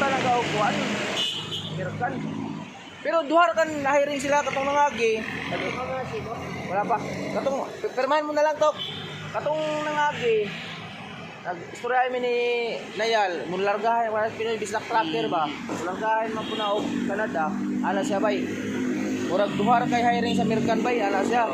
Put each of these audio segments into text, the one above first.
talaga og kuan. American. Pero duha ra kan nahiring sila katong nangagi. Wala pa. Katong pirmahan mo na lang to. Katong nangagi. Nag istorya mi ni Nayal, mun largahan wala Pinoy bislak tracker ba. Largahan man po na og Canada. Ana siya bay. Murag duha ra kay hiring sa American bay, ana siya.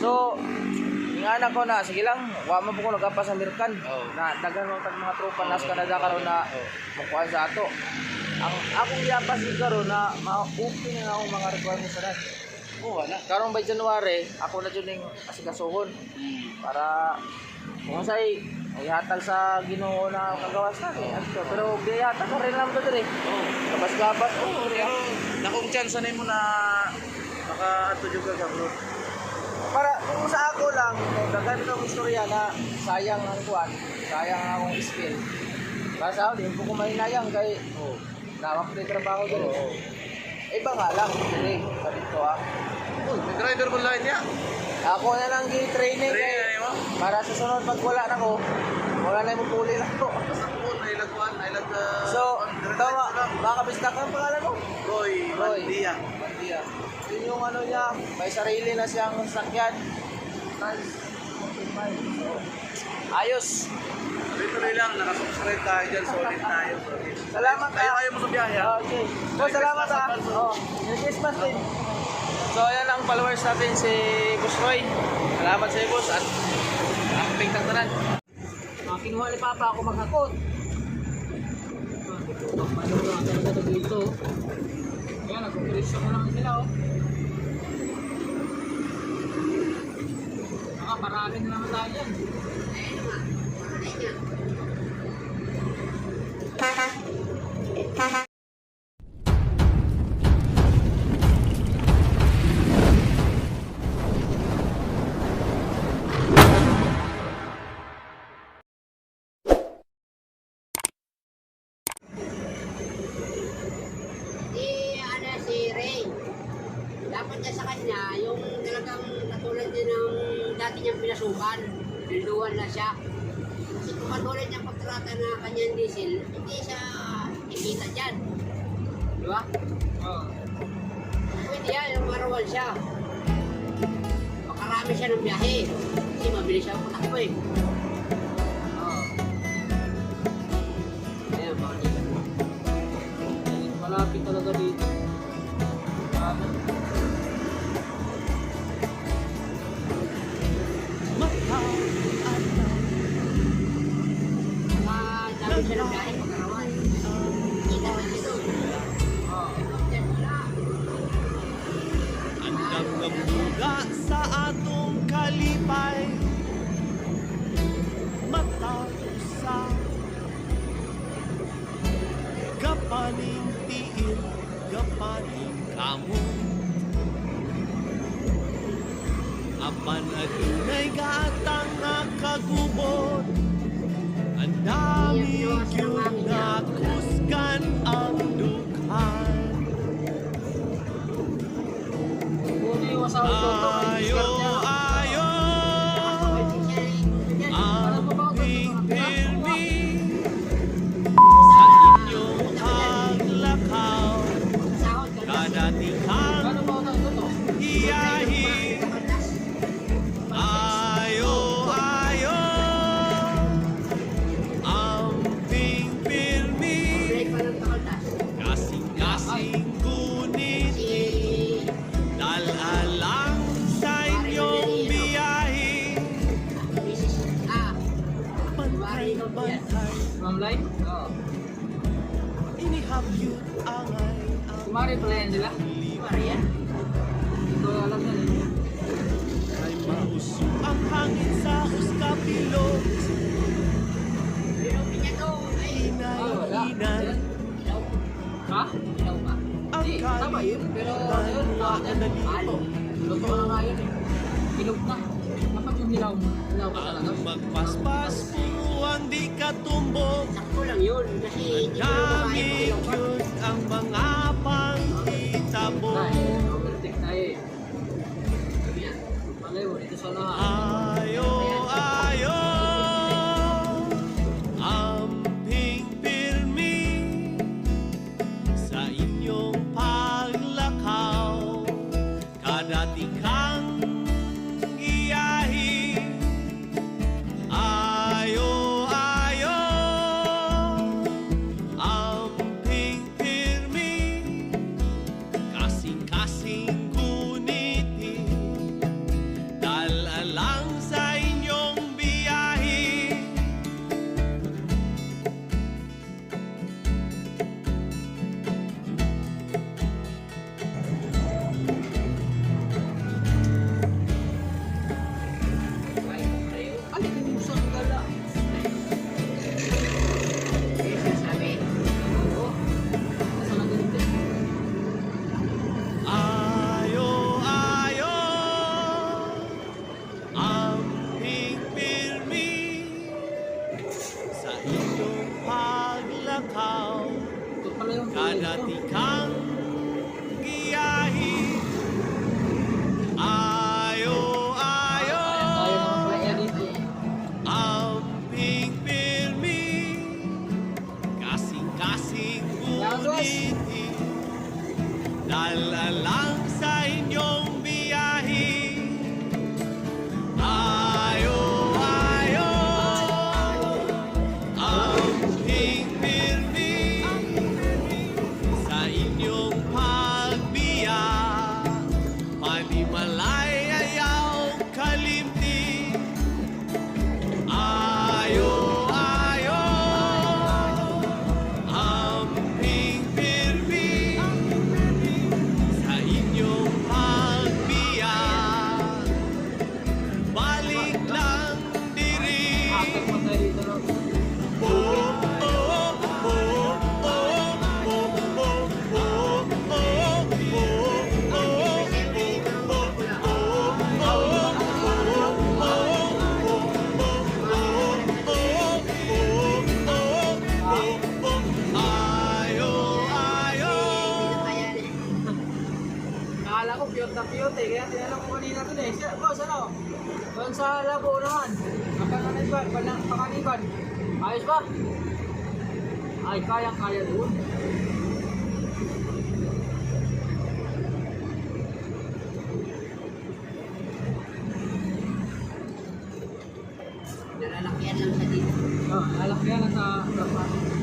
So, nga na ko na, sige lang, wa man po ko nagapa sa American. Oo. Na daghan mo tag mga tropa nas Canada karon na makuha sa ato. Ang akong giapas si karon na ma-open na akong mga requirements sa nas. Oo, wala. Karon by January, ako na jud ning asikasuhon para kung say ihatag sa Ginoo na kagawas na eh. Ato, pero biyata ko rin lang to dire. Oo. Gabas-gabas oh, Pero, nakong chance na mo na maka-ato juga ka bro. Para kung sa ako lang, daghan kong istorya na sayang ang kuan, sayang ang akong skill. Sa ako, di ko kumahinayang kay Oo. nawak na trabaho doon. Oo. Iba nga lang, dire, sa dito ah. Uy, may driver ko lahat niya. Ako na lang gi-training Training kay mo. para sa sunod pag wala na ko, wala na yung puli na ko. Basta ko, uh, So, tama, lang. baka bistak ang pangalan mo? Roy, Roy. Mandia. Yung ano niya, may sarili na siyang sakyan. Nice. So, ayos. Tuloy-tuloy lang, nakasubscribe tayo dyan, solid tayo. Solid. Salamat Kayo, ah. kayo mo sa biyahe ha? Okay. So, salamat ah. Oh, Merry Christmas din. So, ayan ang followers natin si Boss Roy. Salamat sa iyo, Boss. At acting kang tanan. Uh, kinuha ni Papa ako maghakot. Pagpapalo lang talaga dito. Ayan, nag-operation na lang sila, oh. Baka marami na naman tayo yan. Si, pinasukan. Niluwan na siya. Kasi kung katulad niyang pagtrata na kanyang diesel, hindi siya ikita dyan. Di ba? Oh. Pwede yan, yung marawan siya. Makarami siya ng biyahe. Kasi mabilis siya patakbo eh. Mga 啊。Ang Kumari pala yan sila. Maria. Hindi ko alam yan eh. ay ang hangin sa huskapilot Pero niya to, ay, wala. Inay-inan ilaw. Ha? Ba? ang Hindi, tama yun. Pero ano yun? Ah, na Halo. Luto na nga yun eh. Ilog na. Hilaw mo. Hilaw ka talaga. Magpaspas puro ang di katumbok Sakto lang yun. Kasi hindi ko kumain ko ilaw yun ang mga pangtitabo Ay, overtake tayo eh. Yan. Malay mo, dito sa lahat. ay kayang-kaya doon. Nalalakyan lang siya dito. Oh, nalalakyan lang sa ah, kapatid.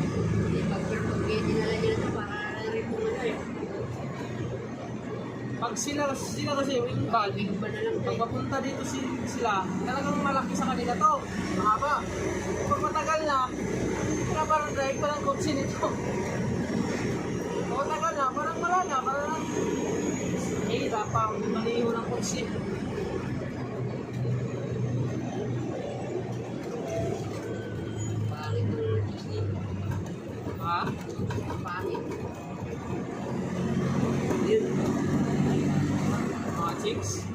pag sila sila kasi yung bali, pag papunta dito si, sila, talagang malaki sa kanila to. Mahaba. Pag matagal na, parang try ko lang kotse nito. O taga na, parang wala na, parang hirap pa ako maliho ng kotse. Pangit ng kotse. Ha? Pangit. Yun. Mga chicks.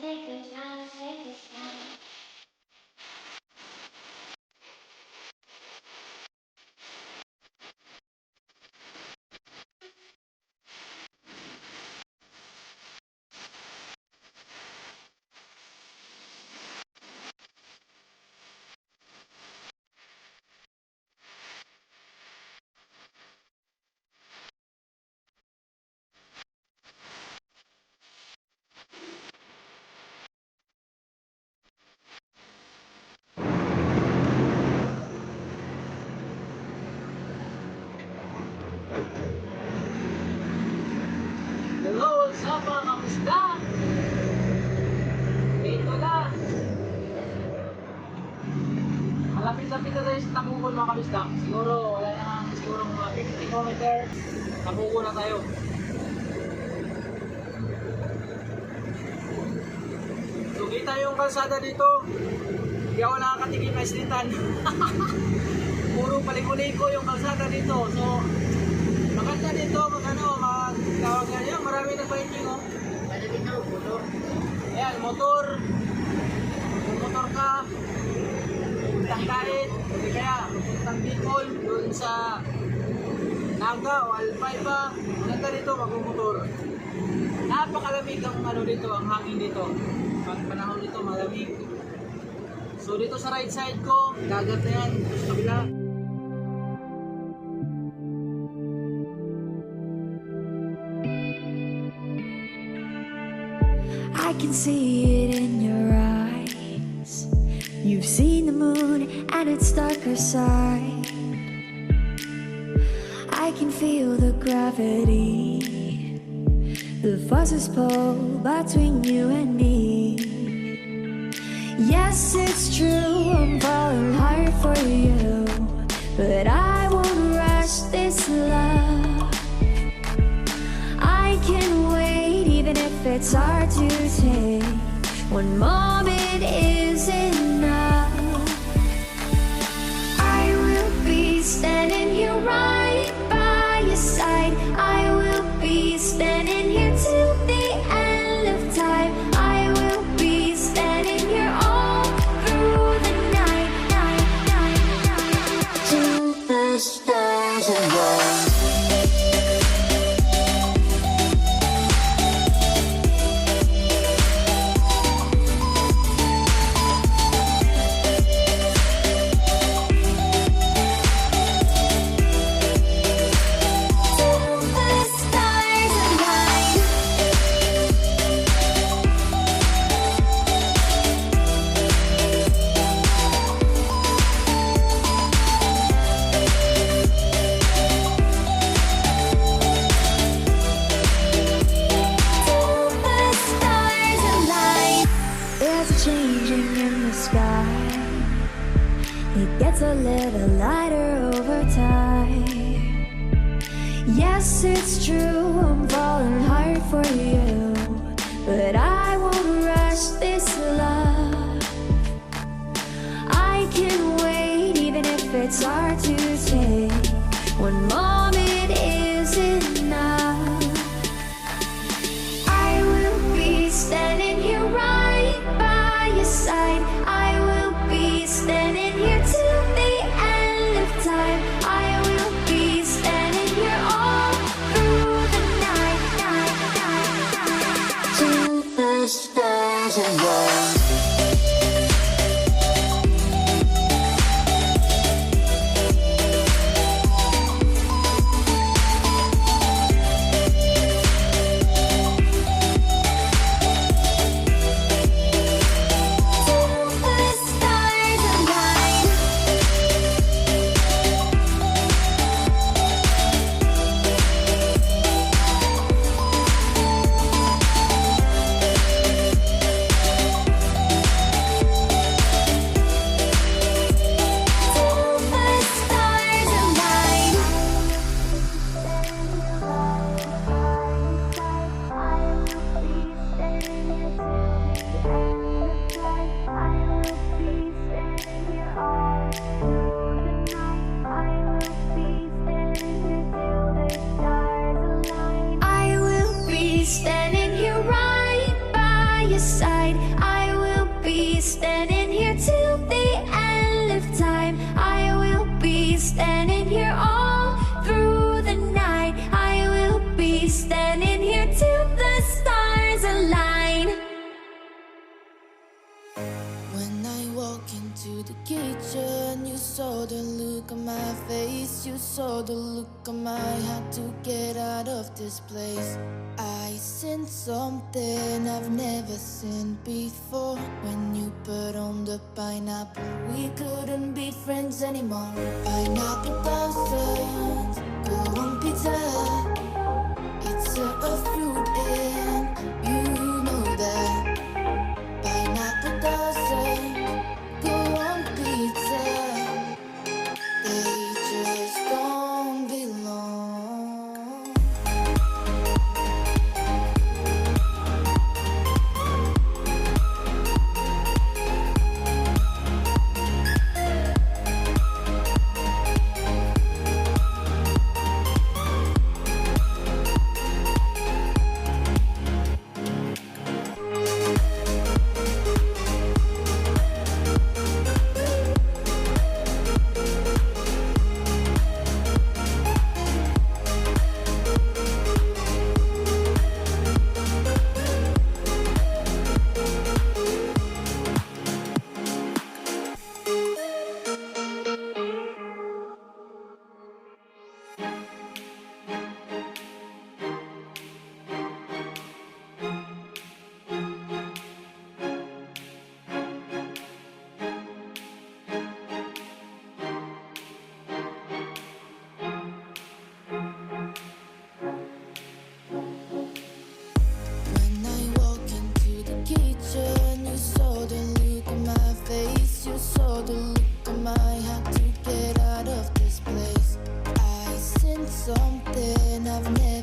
take a time, take a time. Hello, what's up mga kamusta? Dito na. Malapit-lapit na tayo sa Tabukol mga kamusta. Siguro, wala na siguro mga 50 kilometer. Tabukol na tayo. So, kita yung kalsada dito. Hindi ako nakakatigil na islitan. Puro paliko-liko yung kalsada dito. So, maganda dito, mag ano, mag tawag Ayan, motor. Kung motor ka, hindi kaya, puntang Bicol, doon sa Naga o Alpaiba, maganda dito magmumotor. Napakalamig ang ano dito, ang hangin dito. Pag panahon dito, malamig. So dito sa right side ko, dagat na yan, sa kabila. Can see it in your eyes. You've seen the moon and its darker side. I can feel the gravity, the forces pull between you and me. Yes, it's true, I'm falling hard for you, it's hard to take. One moment is enough. I will be standing here it's hard to take. One moment saw the look on my face. You saw the look on my had to get out of this place. I seen something I've never seen before. When you put on the pineapple, we couldn't be friends anymore. Pineapple thousand, saw the look in my heart to get out of this place. I sensed something I've never.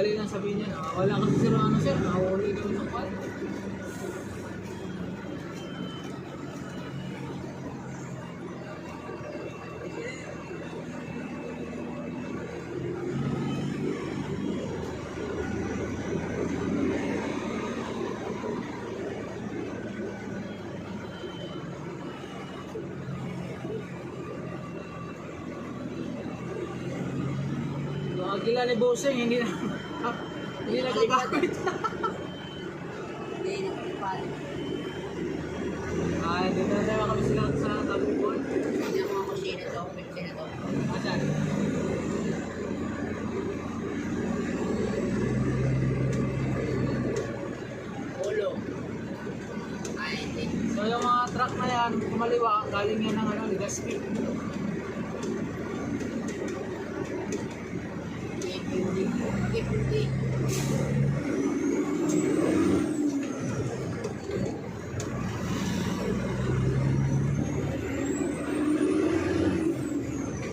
Dali lang sabihin niya na wala kasi sir ano sir, nakahuli kami sa kwan. Agila ni Boseng, hindi na hindi na gagamit. Hindi, nakalipan. Ay, dito na tayo kami sila sa Tabukon. Hindi ako mga kusina to, kusina to. Asan? Ulo. So yung mga truck na yan, kumaliwa, galing yan ng ano, Legazpi. Hindi, hindi. Hindi.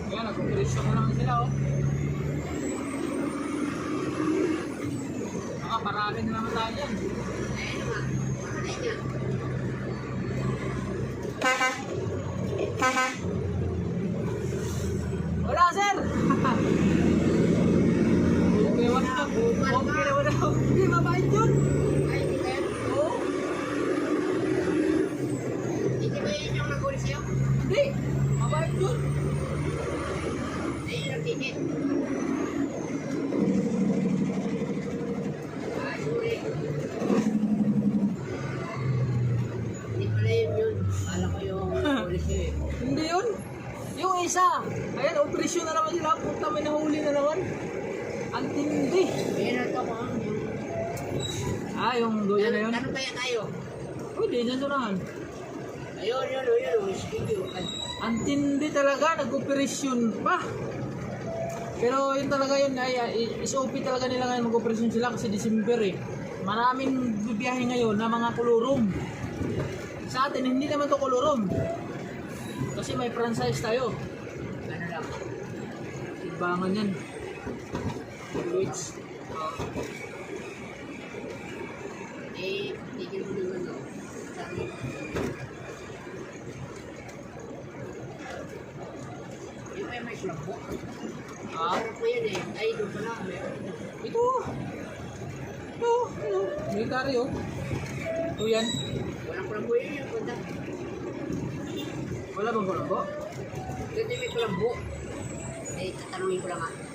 Yan, nag-operasyon na naman sila, oh. Baka parami na naman tayo yan. Ayun nga. Ayun nga. Wala, sir! okay, wala. Okay na, wala. Hindi, mabait yun. Ay, hindi ba yan? Oo. Hindi ba yan yung naguli sa'yo? Hindi, mabait yun. Ayun ang ticket. Ay, sorry. Hindi pala yun yun. Kala ko yung naguli sa'yo eh. Hindi yun. Yung isa. Ayan, operasyon na naman sila. Puta, may nahuli na naman. Ang tindi. Ayun ang to ko. Ah, yung doya na yun. Tanong kaya tayo. Pwede, nasurahan. Ayun, yun, yun, yun. Ang tindi talaga, nag-operasyon pa. Pero yun talaga yun, ay, SOP talaga nila ngayon mag-operasyon sila kasi December eh. Maraming bibiyahe ngayon na mga kulurum. Sa atin, hindi naman to kulurum. Kasi may franchise tayo. Ano lang. Ibangan yan. Which, Eh, tigil mo naman no. Sabi. Yung may may slambo. ah, Sarap mo yan eh. Ay, doon pala. Ito. Ito, ito. Military oh. Ito yan. Walang kulambo yun yung punta. Wala bang kulambo? Ganda may kulambo. Eh, tatanungin ko lang ah.